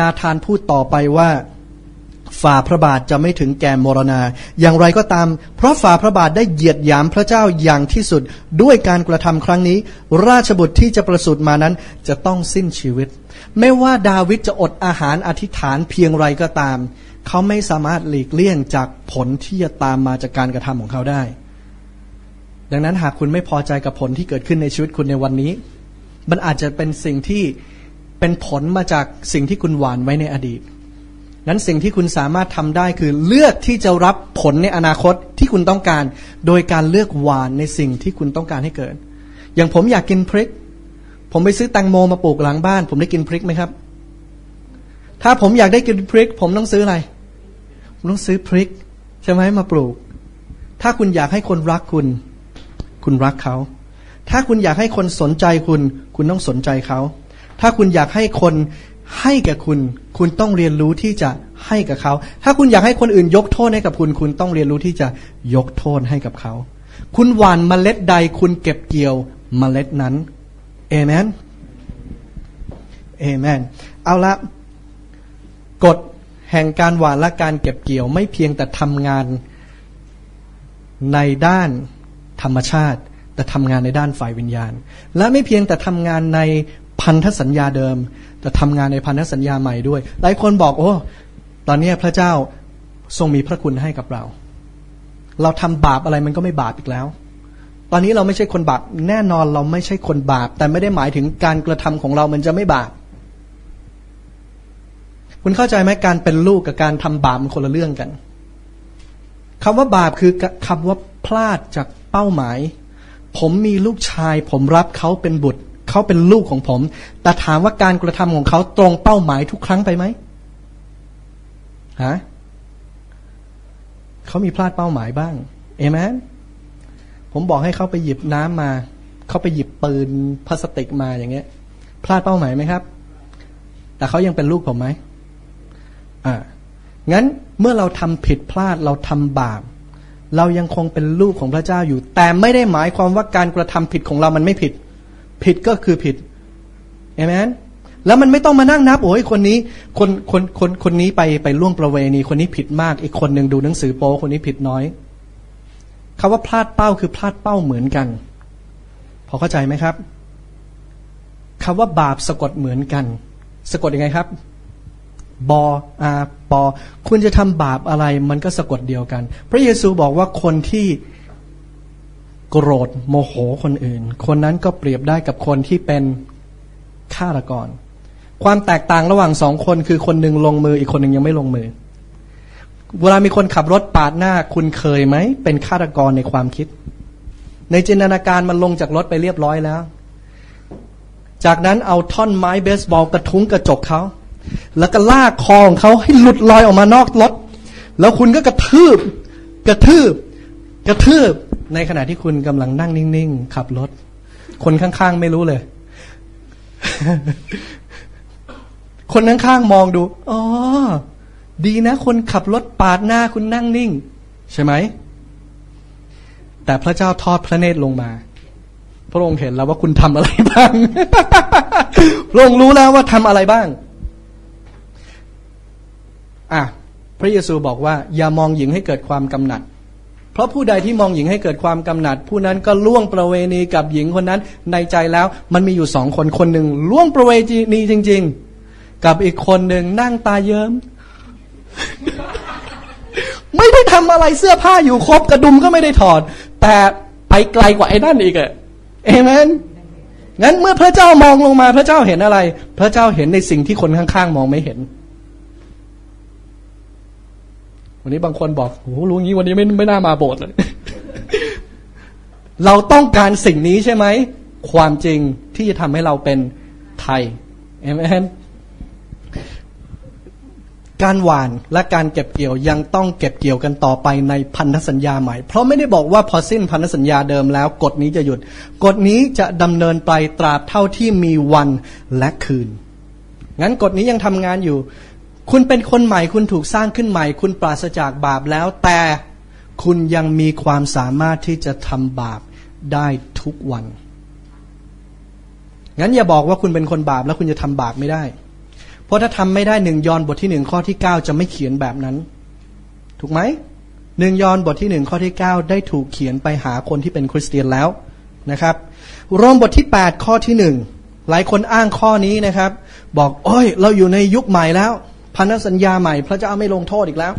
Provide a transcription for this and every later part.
นาธานพูดต่อไปว่าฝ่าพระบาทจะไม่ถึงแก่มรณา อย่างไรก็ตาม เพราะฝ่าพระบาทได้เหยียดหยามพระเจ้าอย่างที่สุด ด้วยการกระทำครั้งนี้ ราชบุตรที่จะประสูติมานั้นจะต้องสิ้นชีวิต ไม่ว่าดาวิดจะอดอาหารอธิษฐานเพียงไรก็ตาม เขาไม่สามารถหลีกเลี่ยงจากผลที่จะตามมาจากการกระทำของเขาได้ ดังนั้นหากคุณไม่พอใจกับผลที่เกิดขึ้นในชีวิตคุณในวันนี้ มันอาจจะเป็นสิ่งที่ เป็นผลมาจากสิ่งที่คุณหวานไว้ในอดีต นั้นสิ่งที่คุณสามารถทำได้คือเลือกที่จะรับผลในอนาคตที่คุณต้องการ โดยการเลือกหวานในสิ่งที่คุณต้องการให้เกิด อย่างผมอยากกินพริก ผมไปซื้อแตงโมมาปลูกหลังบ้าน ผมได้กินพริกไหมครับ ถ้าผมอยากได้กินพริก ผมต้องซื้ออะไร ผมต้องซื้อพริกใช่ไหมมาปลูก ถ้าคุณอยากให้คนรักคุณ คุณรักเขา ถ้าคุณอยากให้คนสนใจคุณ คุณต้องสนใจเขา ถ้าคุณอยากให้คนให้แก่คุณ คุณต้องเรียนรู้ที่จะให้กับเขา ถ้าคุณอยากให้คนอื่นยกโทษให้กับคุณ คุณต้องเรียนรู้ที่จะยกโทษให้กับเขา คุณหว่านเมล็ดใด คุณเก็บเกี่ยวเมล็ดนั้น เอเมน เอเมน เอาละ กฎแห่งการหว่านและการเก็บเกี่ยวไม่เพียงแต่ทำงานในด้านธรรมชาติ แต่ทำงานในด้านฝ่ายวิญญาณ และไม่เพียงแต่ทำงานใน พันธสัญญาเดิม แต่ทำงานในพันธสัญญาใหม่ด้วย หลายคนบอกโอ้ตอนนี้พระเจ้าทรงมีพระคุณให้กับเรา เราทำบาปอะไรมันก็ไม่บาปอีกแล้ว ตอนนี้เราไม่ใช่คนบาปแน่นอนเราไม่ใช่คนบาป แต่ไม่ได้หมายถึงการกระทำของเรามันจะไม่บาปคุณเข้าใจไหมการเป็นลูกกับการทำบาปมันคนละเรื่องกันคำว่าบาปคือคำว่าพลาดจากเป้าหมาย ผมมีลูกชาย ผมรับเขาเป็นบุตร เขาเป็นลูกของผม แต่ถามว่าการกระทำของเขาตรงเป้าหมายทุกครั้งไปไหมฮะเขามีพลาดเป้าหมายบ้าง เอเมนผมบอกให้เขาไปหยิบน้ำมา เขาไปหยิบปืนพลาสติกมาอย่างเงี้ย พลาดเป้าหมายไหมครับ แต่เขายังเป็นลูกผมไหมอ่างั้นเมื่อเราทำผิดพลาดเราทำบาปเรายังคงเป็นลูกของพระเจ้าอยู่ แต่ไม่ได้หมายความว่าการกระทำผิดของเรามันไม่ผิด ผิดก็คือผิดเอเมนแล้วมันไม่ต้องมานั่งนับโอ้ยคนนี้ คนคนคนคนนี้ไปไปล่วงประเวณี คนนี้ผิดมาก อีกคนหนึ่งดูหนังสือโป๊คนนี้ผิดน้อยคาว่าพลาดเป้าคือพลาดเป้าเหมือนกัน พอเข้าใจไหมครับคาว่าบาปสะกดเหมือนกัน สะกดยังไงครับ บออาปอ คุณจะทำบาปอะไร มันก็สะกดเดียวกัน พระเยซูบอกว่าคนที่ โกรธโมโหคนอื่น คนนั้นก็เปรียบได้กับคนที่เป็นฆาตกร ความแตกต่างระหว่างสองคนคือคนหนึ่งลงมืออีกคนหนึ่งยังไม่ลงมือ เวลามีคนขับรถปาดหน้าคุณเคยไหม เป็นฆาตกรในความคิด ในจินตนาการมันลงจากรถไปเรียบร้อยแล้ว จากนั้นเอาท่อนไม้เบสบอลกระทุ้งกระจกเขา แล้วก็ลากคอของเขาให้หลุดลอยออกมานอกรถ แล้วคุณก็กระทืบ กระทืบ กระทืบ ในขณะที่คุณกำลังนั่งนิ่งๆ ขับรถ คนข้างๆไม่รู้เลย คนข้างๆมองดู อ๋อ ดีนะ คนขับรถปาดหน้าคุณนั่งนิ่ง ใช่ไหม แต่พระเจ้าทอดพระเนตรลงมา พระองค์เห็นแล้วว่าคุณทำอะไรบ้าง พระองค์รู้แล้วว่าทำอะไรบ้าง อะ พระเยซูบอกว่า อย่ามองหญิงให้เกิดความกำหนัด เพราะผู้ใดที่มองหญิงให้เกิดความกำหนัด ผู้นั้นก็ล่วงประเวณีกับหญิงคนนั้นในใจแล้วมันมีอยู่สองคนคนหนึ่งล่วงประเวณีจริง ๆ กับอีกคนหนึ่งนั่งตาเยิ้ม ไม่ได้ทำอะไรเสื้อผ้าอยู่ครบกระดุมก็ไม่ได้ถอด แต่ไปไกลกว่าไอ้นั่นอีกอะเอเมนงั้นเมื่อพระเจ้ามองลงมาพระเจ้าเห็นอะไร พระเจ้าเห็นในสิ่งที่คนข้างๆ มองไม่เห็น วันนี้บางคนบอกโอ้รู้งี้วันนี้ไม่ไม่น่ามาโบสถ์เลย เราต้องการสิ่งนี้ใช่ไหม ความจริงที่จะทำให้เราเป็นไทยเอเมนการหวานและการเก็บเกี่ยวยังต้องเก็บเกี่ยวกันต่อไปในพันธสัญญาใหม่ เพราะไม่ได้บอกว่าพอสิ้นพันธสัญญาเดิมแล้ว กฎนี้จะหยุด กฎนี้จะดำเนินไปตราบเท่าที่มีวันและคืน งั้นกฎนี้ยังทำงานอยู่ คุณเป็นคนใหม่คุณถูกสร้างขึ้นใหม่ คุณปราศจากบาปแล้ว แต่คุณยังมีความสามารถที่จะทำบาปได้ทุกวัน งั้นอย่าบอกว่าคุณเป็นคนบาปแล้วคุณจะทำบาปไม่ได้ เพราะถ้าทำไม่ได้หนึ่งยอนบทที่หนึ่งข้อที่เก้าจะไม่เขียนแบบนั้น ถูกไหมหนึ่งยอนบทที่หนึ่งข้อที่เก้าได้ถูกเขียนไปหาคนที่เป็นคริสเตียนแล้วนะครับโรมบทที่แปดข้อที่หนึ่งหลายคนอ้างข้อนี้นะครับ บอกโอ้ย เราอยู่ในยุคใหม่แล้ว พันธสัญญาใหม่พระเจ้าไม่ลงโทษอีกแล้ว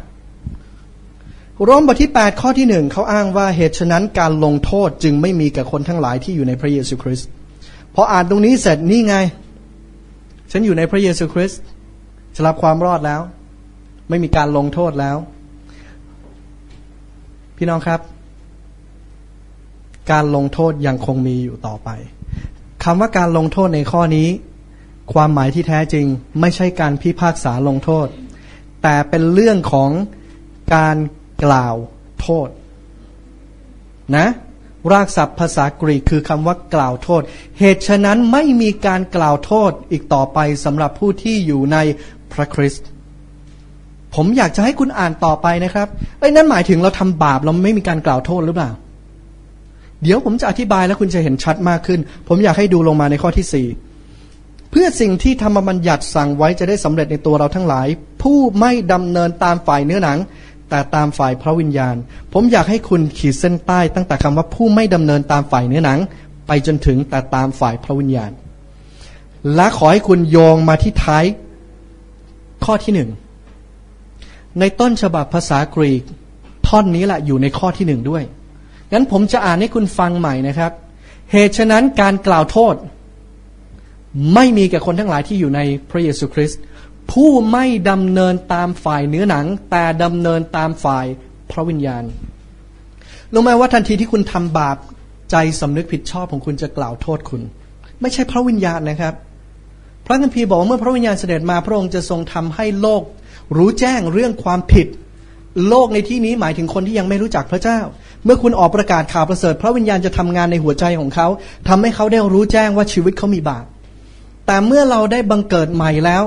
โรมบทที่ 8 ข้อที่หนึ่งเขาอ้างว่าเหตุฉะนั้นการลงโทษจึงไม่มีกับคนทั้งหลายที่อยู่ในพระเยซูคริสต์พออ่านตรงนี้เสร็จนี่ไง ฉันอยู่ในพระเยซูคริสต์จะรับความรอดแล้ว ไม่มีการลงโทษแล้ว พี่น้องครับ การลงโทษยังคงมีอยู่ต่อไปคำว่าการลงโทษในข้อนี้ ความหมายที่แท้จริงไม่ใช่การพิพากษาลงโทษ แต่เป็นเรื่องของการกล่าวโทษ นะ รากศัพท์ภาษากรีกคือคำว่ากล่าวโทษ เหตุฉะนั้นไม่มีการกล่าวโทษอีกต่อไปสำหรับผู้ที่อยู่ในพระคริสต์ผมอยากจะให้คุณอ่านต่อไปนะครับเอ้นั่นหมายถึงเราทำบาปเราไม่มีการกล่าวโทษหรือเปล่า เดี๋ยวผมจะอธิบายแล้วคุณจะเห็นชัดมากขึ้น ผมอยากให้ดูลงมาในข้อที่สี่ พื่อสิ่งที่ธรรมบัญญัติสั่งไว้จะได้สำเร็จในตัวเราทั้งหลาย ผู้ไม่ดำเนินตามฝ่ายเนื้อหนัง แต่ตามฝ่ายพระวิญญาณ ผมอยากให้คุณขีดเส้นใต้ตั้งแต่คำว่าผู้ไม่ดำเนินตามฝ่ายเนื้อหนัง ไปจนถึงแต่ตามฝ่ายพระวิญญาณ และขอให้คุณโยงมาที่ท้ายข้อที่หนึ่งในต้นฉบับภาษากรีก ท่อนนี้แหละอยู่ในข้อที่หนึ่งด้วยงั้นผมจะอ่านให้คุณฟังใหม่นะครับ เหตุฉะนั้นการกล่าวโทษ ไม่มีแก่คนทั้งหลายที่อยู่ในพระเยซูคริสต์ผู้ไม่ดำเนินตามฝ่ายเนื้อหนัง แต่ดำเนินตามฝ่ายพระวิญญาณรู้ไหมว่าทันทีที่คุณทำบาปใจสำนึกผิดชอบของคุณจะกล่าวโทษคุณ ไม่ใช่พระวิญญาณนะครับ พระคัมภีร์บอกว่าเมื่อพระวิญญาณเสด็จมาพระองค์จะทรงทำให้โลก รู้แจ้งเรื่องความผิด โลกในที่นี้หมายถึงคนที่ยังไม่รู้จักพระเจ้า เมื่อคุณออกประกาศข่าวประเสริฐ พระวิญญาณจะทำงานในหัวใจของเขาทำให้เขาได้รู้แจ้งว่าชีวิตเขามีบาป แต่เมื่อเราได้บังเกิดใหม่แล้ว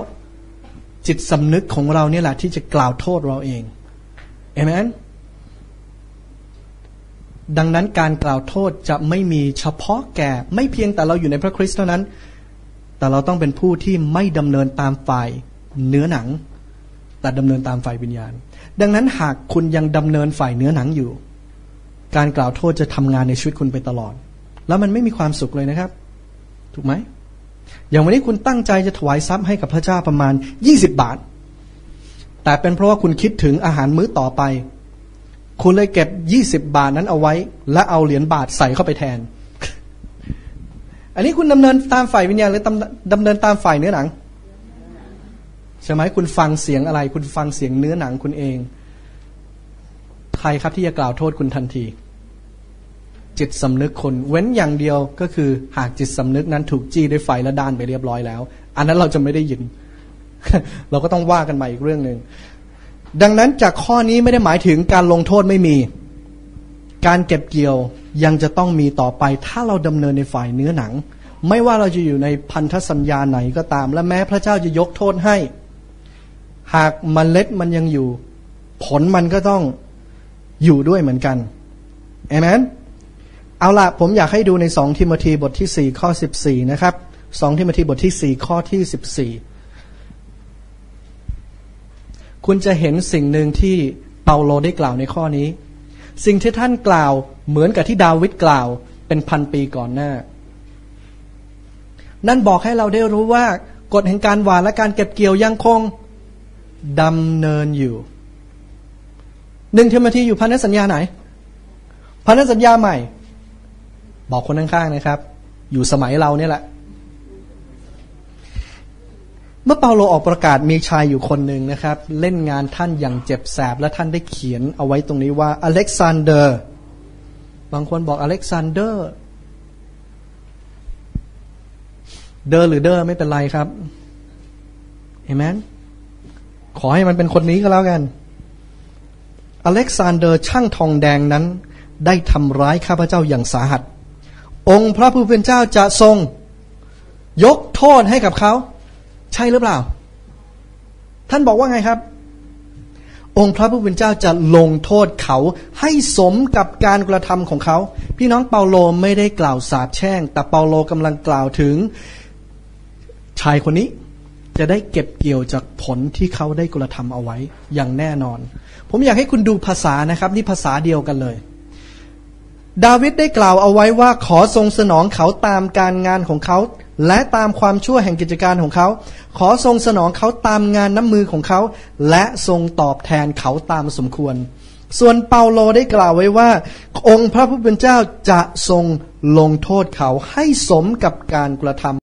จิตสำนึกของเราเนี่ยแหละที่จะกล่าวโทษเราเองเอเมนดังนั้นการกล่าวโทษจะไม่มีเฉพาะแก่ ไม่เพียงแต่เราอยู่ในพระคริสต์เท่านั้น แต่เราต้องเป็นผู้ที่ไม่ดำเนินตามฝ่ายเนื้อหนัง แต่ดำเนินตามฝ่ายวิญญาณ ดังนั้นหากคุณยังดำเนินฝ่ายเนื้อหนังอยู่ การกล่าวโทษจะทำงานในชีวิตคุณไปตลอด แล้วมันไม่มีความสุขเลยนะครับ ถูกไหม อย่างวันนี้คุณตั้งใจจะถวายทรัพย์ให้กับพระเจ้าประมาณยี่สิบบาท แต่เป็นเพราะว่าคุณคิดถึงอาหารมื้อต่อไป คุณเลยเก็บยี่สิบบาทนั้นเอาไว้ และเอาเหรียญบาทใส่เข้าไปแทน อันนี้คุณดำเนินตามฝ่ายวิญญาณหรือดำเนินตามฝ่ายเนื้อหนังใช่ไหมคุณฟังเสียงอะไร คุณฟังเสียงเนื้อหนังคุณเอง ใครครับที่จะกล่าวโทษคุณทันที จิตสำนึกคนเว้นอย่างเดียวก็คือหากจิตสำนึกนั้นถูกจี้ด้วยไฟและด้านไปเรียบร้อยแล้ว อันนั้นเราจะไม่ได้ยิน เราก็ต้องว่ากันใหม่อีกเรื่องหนึ่งดังนั้นจากข้อนี้ไม่ได้หมายถึงการลงโทษไม่มี การเก็บเกี่ยวยังจะต้องมีต่อไป ถ้าเราดำเนินในฝ่ายเนื้อหนัง ไม่ว่าเราจะอยู่ในพันธสัญญาไหนก็ตาม และแม้พระเจ้าจะยกโทษให้ หากมเมล็ดมันยังอยู่ ผลมันก็ต้องอยู่ด้วยเหมือนกันเอเมน เอาละผมอยากให้ดูในสองทิโมธีบทที่สี่ข้อสิบสี่นะครับสองทิโมธีบทที่สี่ข้อที่สิบสี่คุณจะเห็นสิ่งหนึ่งที่เปาโลได้กล่าวในข้อนี้ สิ่งที่ท่านกล่าวเหมือนกับที่ดาวิดกล่าวเป็นพันปีก่อนหน้า นั่นบอกให้เราได้รู้ว่ากฎแห่งการหวานและการเก็บเกี่ยวยังคงดำเนินอยู่หนึ่งเทโมธีอยู่พันธสัญญาไหน พันธสัญญาใหม่ บอกคนข้างๆนะครับ อยู่สมัยเราเนี่ยแหละ เมื่อเปาโลออกประกาศมีชายอยู่คนหนึ่งนะครับ เล่นงานท่านอย่างเจ็บแสบ และท่านได้เขียนเอาไว้ตรงนี้ว่าอเล็กซานเดอร์ บางคนบอกอเล็กซานเดอร์ เดอร์หรือเดอร์ไม่เป็นไรครับเห็นไหมขอให้มันเป็นคนนี้ก็แล้วกัน อเล็กซานเดอร์ช่างทองแดงนั้น ได้ทำร้ายข้าพเจ้าอย่างสาหัส องค์พระผู้เป็นเจ้าจะทรง ยกโทษให้กับเขา ใช่หรือเปล่า ท่านบอกว่าไงครับ องค์พระผู้เป็นเจ้าจะลงโทษเขาให้สมกับการกระทำของเขา พี่น้องเปาโลไม่ได้กล่าวสาบแช่ง แต่เปาโลกำลังกล่าวถึง ชายคนนี้จะได้เก็บเกี่ยวจากผลที่เขาได้กระทำเอาไว้อย่างแน่นอน ผมอยากให้คุณดูภาษานะครับ นี่ภาษาเดียวกันเลย ดาวิดได้กล่าวเอาไว้ว่าขอทรงสนองเขาตามการงานของเขา และตามความชั่วแห่งกิจการของเขา ขอทรงสนองเขาตามงานน้ำมือของเขา และทรงตอบแทนเขาตามสมควร ส่วนเปาโลได้กล่าวไว้ว่า องค์พระผู้เป็นเจ้าจะทรงลงโทษเขาให้สมกับการกระทำ